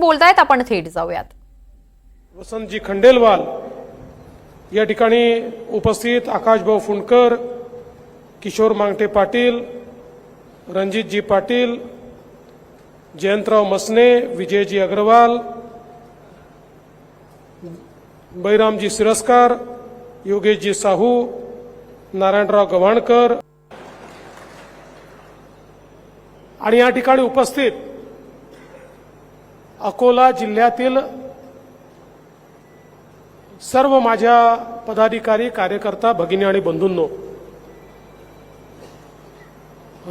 बोलतायत आपण थेट जाऊयात. वसंतजी खंडेलवाल या ठिकाणी उपस्थित आकाशभाऊ फुंडकर किशोर मांगटे पाटील रणजितजी पाटील जयंतराव मसने विजयजी अग्रवाल बैरामजी सिरस्कार योगेशजी साहू नारायणराव गव्हाणकर. आणि या ठिकाणी उपस्थित अकोला जिल्ह्यातील सर्व माझ्या पदाधिकारी कार्यकर्ता भगिनी आणि बंधूंनो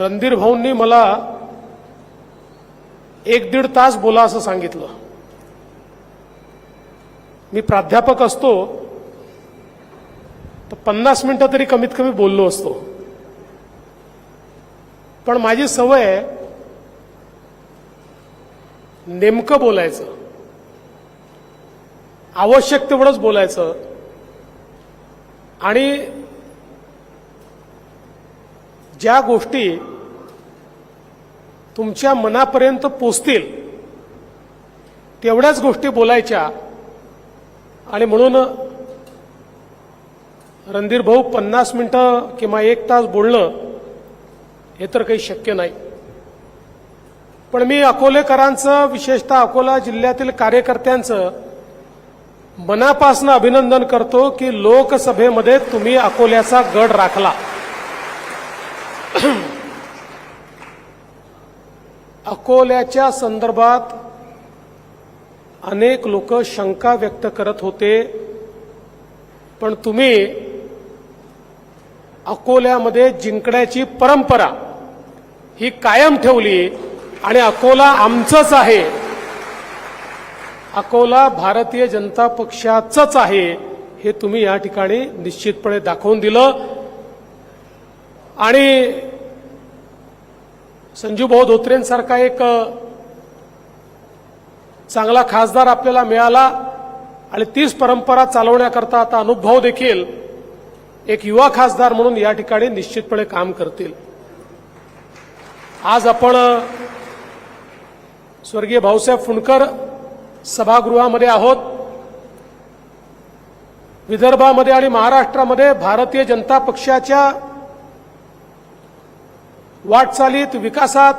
रणधीर भाऊंनी मला एक दीड तास बोला असं सांगितलं. मी प्राध्यापक असतो तर पन्नास मिनिटं तरी कमीत कमी बोललो असतो. पण माझी सवय आहे नेमकं बोलायचं. आवश्यक तेवढंच बोलायचं. आणि ज्या गोष्टी तुमच्या मनापर्यंत पोचतील तेवढ्याच गोष्टी बोलायच्या. आणि म्हणून रणधीर भाऊ पन्नास मिनिटं किंवा एक तास बोलणं हे तर काही शक्य नाही. पण मी अकोलेकरांचं विशेषतः अकोला जिल्ह्यातील कार्यकर्त्यांचं मनापासून अभिनंदन करतो की लोकसभेमध्ये तुम्ही अकोल्याचा गड राखला. अकोल्याच्या संदर्भात अनेक लोक शंका व्यक्त करत होते. पण तुम्ही अकोल्यामध्ये जिंकण्याची परंपरा ही कायम ठेवली. आणि अकोला आमचंच आहे. अकोला भारतीय जनता पक्षाचंच आहे हे तुम्ही या ठिकाणी निश्चितपणे दाखवून दिलं. आणि संजूभाऊ धोत्रेंसारखा एक चांगला खासदार आपल्याला मिळाला आणि तीच परंपरा चालवण्याकरता आता अनुभव देखील एक युवा खासदार म्हणून या ठिकाणी निश्चितपणे काम करतील. आज आपण स्वर्गीय भाऊसाहेब फुंडकर सभागृहामध्ये आहोत. विदर्भामध्ये आणि महाराष्ट्रामध्ये भारतीय जनता पक्षाच्या वाटचालीत विकासात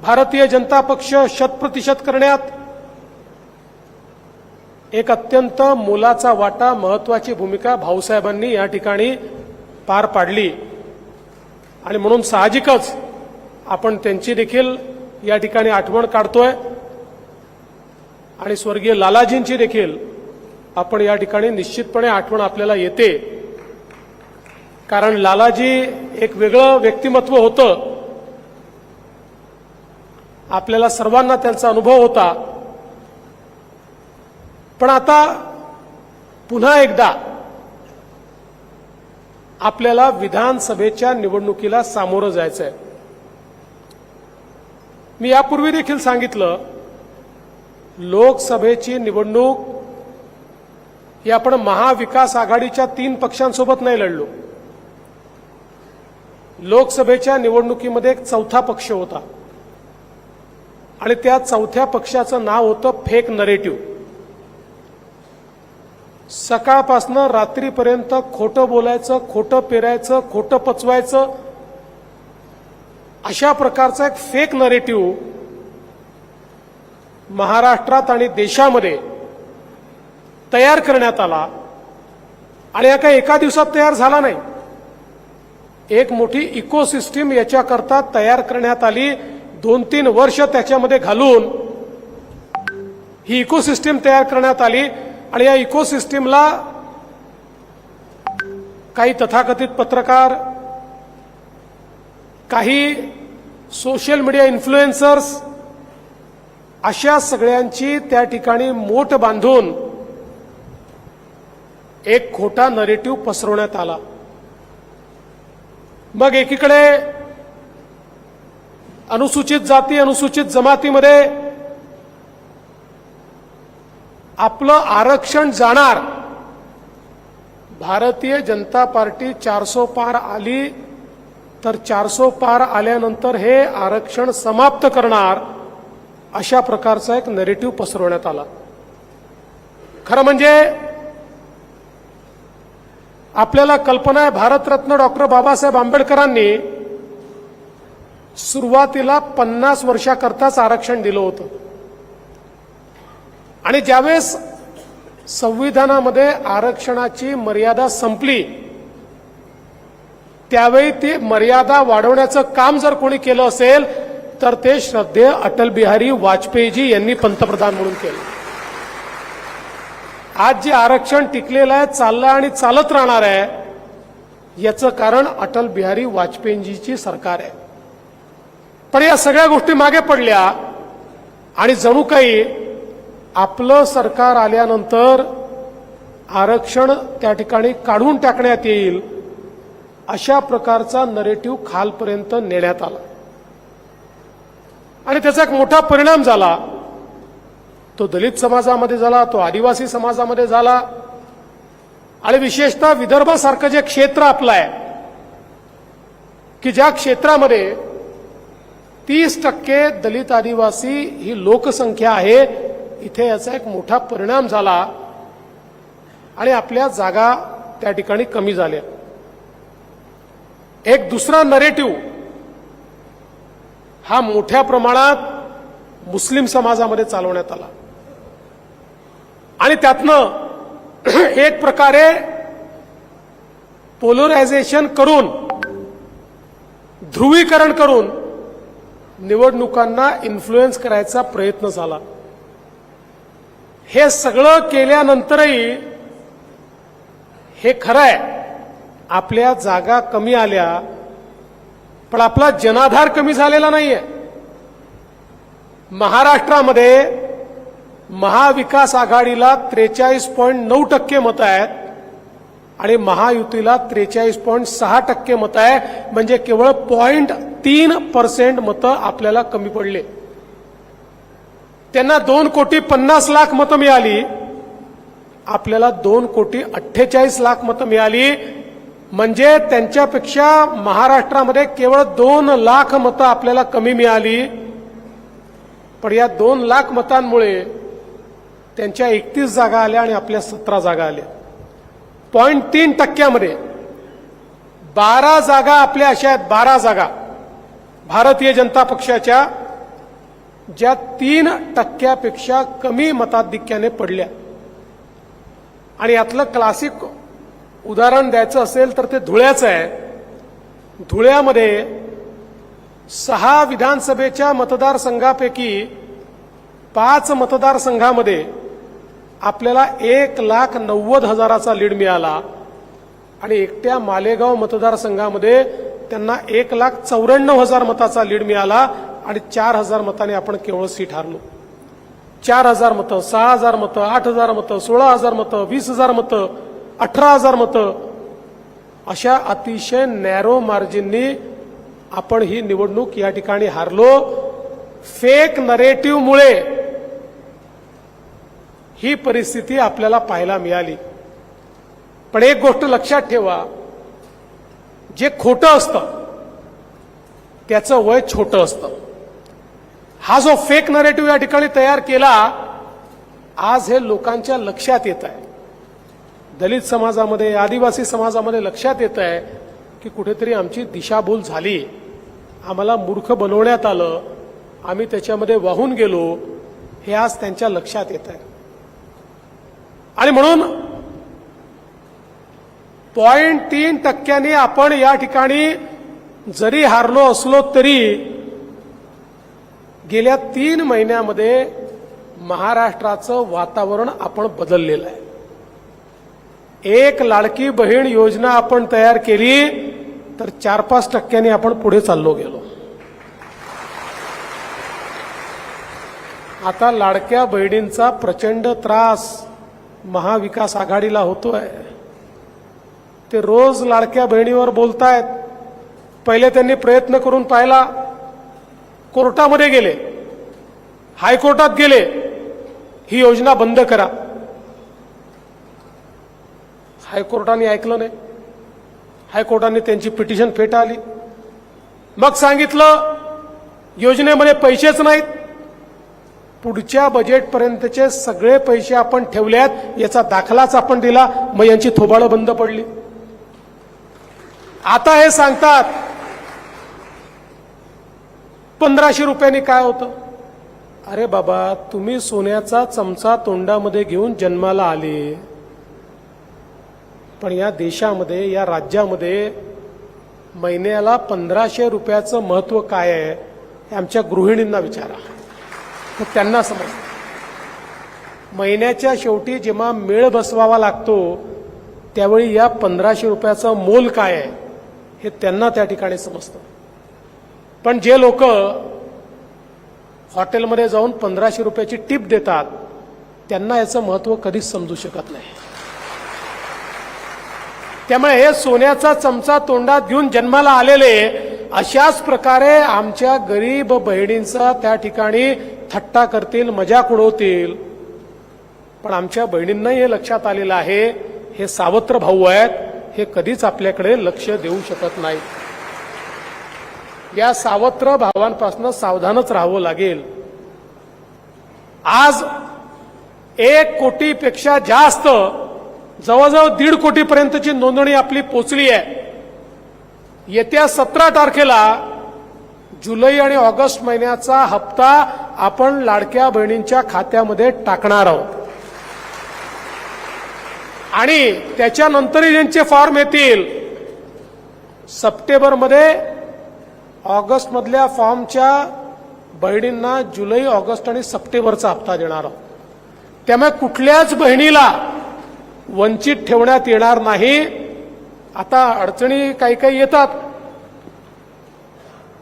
भारतीय जनता पक्ष शतप्रतिशत करण्यात एक अत्यंत मोलाचा वाटा महत्वाची भूमिका भाऊसाहेबांनी या ठिकाणी पार पाडली. आणि म्हणून साहजिकच आपण त्यांची देखील या ठिकाणी आठवण काढतोय. आणि स्वर्गीय लालाजींची देखील आपण या ठिकाणी निश्चितपणे आठवण आपल्याला येते. कारण लालाजी एक वेगळं व्यक्तिमत्व होतं. आपल्याला सर्वांना त्यांचा अनुभव होता. पण आता पुन्हा एकदा आपल्याला विधानसभेच्या निवडणुकीला सामोरं जायचं आहे मी यापूर्वी देखील सांगितलं लोकसभेची निवडणूक ही आपण महाविकास आघाडीच्या तीन पक्षांसोबत नाही लढलो. लोकसभेच्या निवडणुकीमध्ये एक चौथा पक्ष होता. आणि त्या चौथ्या पक्षाचं नाव होतं फेक नरेटिव्ह सकाळपासनं रात्रीपर्यंत खोटं बोलायचं खोटं पेरायचं खोटं पचवायचं अशा प्रकारचा एक फेक नरेटिव्ह महाराष्ट्रात आणि देशामध्ये तयार करण्यात आला आणि या काही एका दिवसात तयार झाला नाही. एक मोठी इकोसिस्टीम याच्याकरता तयार करण्यात आली. दोन तीन वर्ष त्याच्यामध्ये घालून ही इकोसिस्टीम तयार करण्यात आली आणि या इकोसिस्टीमला काही तथाकथित पत्रकार काही सोशल मीडिया इन्फ्लुएन्सर्स अशा सगळ्यांची त्या ठिकाणी मोठ बांधून एक खोटा नरेटिव्ह पसरवण्यात आला. मग एकीकडे अनुसूचित जाती अनुसूचित जमातीमध्ये आपलं आरक्षण जाणार भारतीय जनता पार्टी चारसो पार आली तर चारसो पार आल्यानंतर हे आरक्षण समाप्त करणार अशा प्रकारचा एक नेरेटिव्ह पसरवण्यात आला. खरं म्हणजे आपल्याला कल्पना आहे भारतरत्न डॉक्टर बाबासाहेब आंबेडकरांनी सुरुवातीला पन्नास वर्षाकरताच आरक्षण दिलं होतं. आणि ज्यावेळेस संविधानामध्ये आरक्षणाची मर्यादा संपली त्यावेळी ती मर्यादा वाढवण्याचं काम जर कोणी केलं असेल तर ते श्रद्धेय अटल बिहारी वाजपेयीजी यांनी पंतप्रधान म्हणून केलं. आज जे आरक्षण टिकलेलं आहे चाललं आणि चालत राहणार आहे याचं कारण अटल बिहारी वाजपेयीजीची सरकार आहे. पण या सगळ्या गोष्टी मागे पडल्या आणि जणू काही आपलं सरकार आल्यानंतर आरक्षण त्या ठिकाणी काढून टाकण्यात येईल अशा प्रकारचा नरेटिव्ह खालपर्यंत नेण्यात आला. आणि त्याचा एक मोठा परिणाम झाला. तो दलित समाजामध्ये झाला तो आदिवासी समाजामध्ये झाला. आणि विशेषतः विदर्भासारखं जे क्षेत्र आपलं आहे की ज्या क्षेत्रामध्ये तीस टक्के दलित आदिवासी ही लोकसंख्या आहे इथे याचा एक मोठा परिणाम झाला. आणि आपल्या जागा त्या ठिकाणी कमी झाल्या. एक दुसरा नरेटिव्ह हा मोठ्या प्रमाणात मुस्लिम समाजामध्ये चालवण्यात आला. आणि त्यातनं एक प्रकारे पोलरायझेशन करून ध्रुवीकरण करून निवडणुकांना इन्फ्लुएन्स करायचा प्रयत्न झाला. हे सगळं केल्यानंतरही हे खरं आहे. आपल्या जागा कमी आल्या पण आपला जनाधार कमी झालेला नाहीये. महाराष्ट्रामध्ये महाविकास आघाडीला त्रेचाळीस पॉईंट नऊ टक्के मतं आहेत आणि महायुतीला त्रेचाळीस पॉईंट सहा टक्के मतं आहे म्हणजे केवळ पॉईंट तीन पर्सेंट मतं आपल्याला कमी पडले. त्यांना दोन कोटी पन्नास लाख मतं मिळाली. आपल्याला दोन कोटी अठ्ठेचाळीस लाख मतं मिळाली. म्हणजे त्यांच्यापेक्षा महाराष्ट्रामध्ये केवळ दोन लाख मतं आपल्याला कमी मिळाली. पण या दोन लाख मतांमुळे त्यांच्या एकतीस जागा आल्या आणि आपल्या सतरा जागा आल्या. पॉईंट तीन टक्क्यामध्ये बारा जागा आपल्या अशा आहेत बारा जागा भारतीय जनता पक्षाच्या ज्या तीन टक्क्यापेक्षा कमी मताधिक्याने पडल्या. आणि यातलं क्लासिक उदाहरण द्यायचं असेल तर ते धुळ्याचं आहे. धुळ्यामध्ये सहा विधानसभेच्या मतदारसंघापैकी पाच मतदारसंघामध्ये आपल्याला एक लाख नव्वद हजाराचा लीड मिळाला आणि एकट्या मालेगाव मतदारसंघामध्ये त्यांना एक लाख चौऱ्याण्णव हजार मताचा लीड मिळाला आणि चार हजार मताने आपण केवळ सीट हारलो. चार हजार मतं सहा हजार मतं आठ हजार मतं सोळा हजार मतं वीस हजार मतं अठरा हजार मतं. अशा अतिशय नॅरो मार्जिननी आपण ही निवडणूक या ठिकाणी हारलो. फेक नरेटिव्हमुळे ही परिस्थिती आपल्याला पाहायला मिळाली. पण एक गोष्ट लक्षात ठेवा जे खोटं असतं त्याचं वय छोटं असतं. हा जो फेक नरेटिव्ह या ठिकाणी तयार केला आज हे लोकांच्या लक्षात येत आहे. दलित समाजामध्ये आदिवासी समाजामध्ये लक्षात येत आहे की कुठेतरी आमची दिशाभूल झाली. आम्हाला मूर्ख बनवण्यात आलं. आम्ही त्याच्यामध्ये वाहून गेलो. हे आज त्यांच्या लक्षात येत आहे. आणि म्हणून पॉईंट तीन टक्क्यांनी आपण या ठिकाणी जरी हारलो असलो तरी गेल्या तीन महिन्यामध्ये महाराष्ट्राचं वातावरण आपण बदललेलं आहे. एक लाडकी बहीण योजना आपण तयार केली तर चार पाच टक्क्यांनी आपण पुढे चाललो गेलो. आता लाडक्या बहिणींचा प्रचंड त्रास महाविकास आघाडीला होतोय. ते रोज लाडक्या बहिणीवर बोलतायत. पहिले त्यांनी प्रयत्न करून पाहिला कोर्टामध्ये गेले हायकोर्टात गेले ही योजना बंद करा. हायकोर्टाने ऐकलं नाही. हायकोर्टाने त्यांची पिटिशन फेटाळली. मग सांगितलं योजनेमध्ये पैसेच नाहीत. पुढच्या बजेटपर्यंतचे सगळे पैसे आपण ठेवल्यात याचा दाखलाच आपण दिला मग यांची थोबाळं बंद पडली. आता हे सांगतात पंधराशे रुपयांनी काय होतं? अरे बाबा तुम्ही सोन्याचा चमचा तोंडामध्ये घेऊन जन्माला आले. पण या देशामध्ये या राज्यामध्ये महिन्याला पंधराशे रुपयाचं महत्त्व काय आहे हे आमच्या गृहिणींना विचारा. तर त्यांना समजतं महिन्याच्या शेवटी जेव्हा मेळ बसवावा लागतो त्यावेळी या पंधराशे रुपयाचं मोल काय आहे हे त्यांना त्या ठिकाणी समजतं. पण जे लोक हॉटेलमध्ये जाऊन पंधराशे रुपयाची टिप देतात त्यांना याचं महत्त्व कधीच समजू शकत नाही. त्यामुळे हे सोन्याचा चमचा तोंडात घेऊन जन्माला आलेले अशाच प्रकारे आमच्या गरीब बहिणींचा त्या ठिकाणी थट्टा करतील मजाक उडवतील पण आमच्या बहिणींनाही हे लक्षात आलेलं आहे हे सावत्र भाऊ आहेत हे कधीच आपल्याकडे लक्ष देऊ शकत नाही या सावत्र भावांपासून सावधानच राहावं लागेल. आज एक कोटीपेक्षा जास्त जवळजवळ दीड कोटीपर्यंतची नोंदणी आपली पोचली आहे. येत्या सतरा तारखेला जुलै आणि ऑगस्ट महिन्याचा हप्ता आपण लाडक्या बहिणींच्या खात्यामध्ये टाकणार आहोत. आणि त्याच्यानंतरही ज्यांचे फॉर्म येतील सप्टेंबरमध्ये ऑगस्टमधल्या फॉर्मच्या बहिणींना जुलै ऑगस्ट आणि सप्टेंबरचा हप्ता देणार आहोत. त्यामुळे कुठल्याच बहिणीला वंचित ठेवण्यात येणार नाही. आता अडचणी काही काही येतात.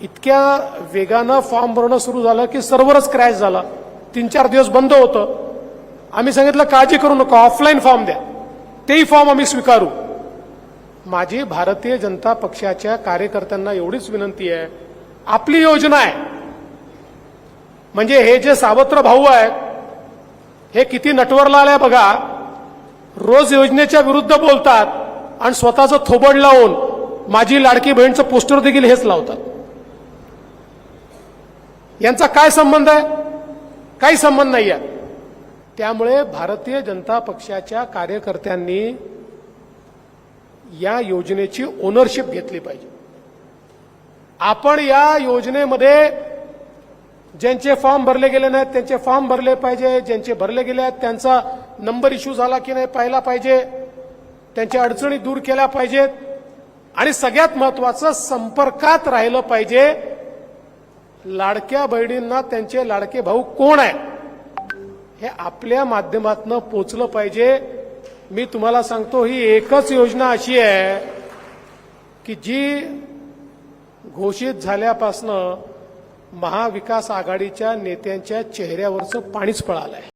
इतक्या वेगानं फॉर्म भरणं सुरू झालं की सर्वरच क्रॅश झाला. तीन चार दिवस बंद होतं. आम्ही सांगितलं काळजी करू नका ऑफलाईन फॉर्म द्या. तेही फॉर्म आम्ही स्वीकारू. माझी भारतीय जनता पक्षाच्या कार्यकर्त्यांना एवढीच विनंती आहे. आपली योजना आहे. म्हणजे हे जे सावत्र भाऊ आहेत हे किती नटवरला आलाय बघा. रोज योजनेच्या विरुद्ध बोलतात आणि स्वतःचं थोबड लावून माझी लाडकी बहीणचं पोस्टर देखील हेच लावतात. यांचा काय संबंध आहे? काही संबंध नाही आहे. त्यामुळे भारतीय जनता पक्षाच्या कार्यकर्त्यांनी या योजनेची ओनरशिप घेतली पाहिजे. आपण या योजनेमध्ये ज्यांचे फॉर्म भरले गेले नाहीत त्यांचे फॉर्म भरले पाहिजे ज्यांचे भरले गेले आहेत त्यांचा नंबर इश्यू झाला की नाही पाहिला पाहिजे. त्यांच्या अडचणी दूर केल्या पाहिजेत. आणि सगळ्यात महत्वाचं संपर्कात राहिलं पाहिजे. लाडक्या बहिणींना त्यांचे लाडके भाऊ कोण आहे हे आपल्या माध्यमातून पोचलं पाहिजे. मी तुम्हाला सांगतो ही एकच योजना अशी आहे की जी घोषित झाल्यापासनं महाविकास आघाडीच्या नेत्यांच्या चेहऱ्यावरचं पाणीच पळालंय.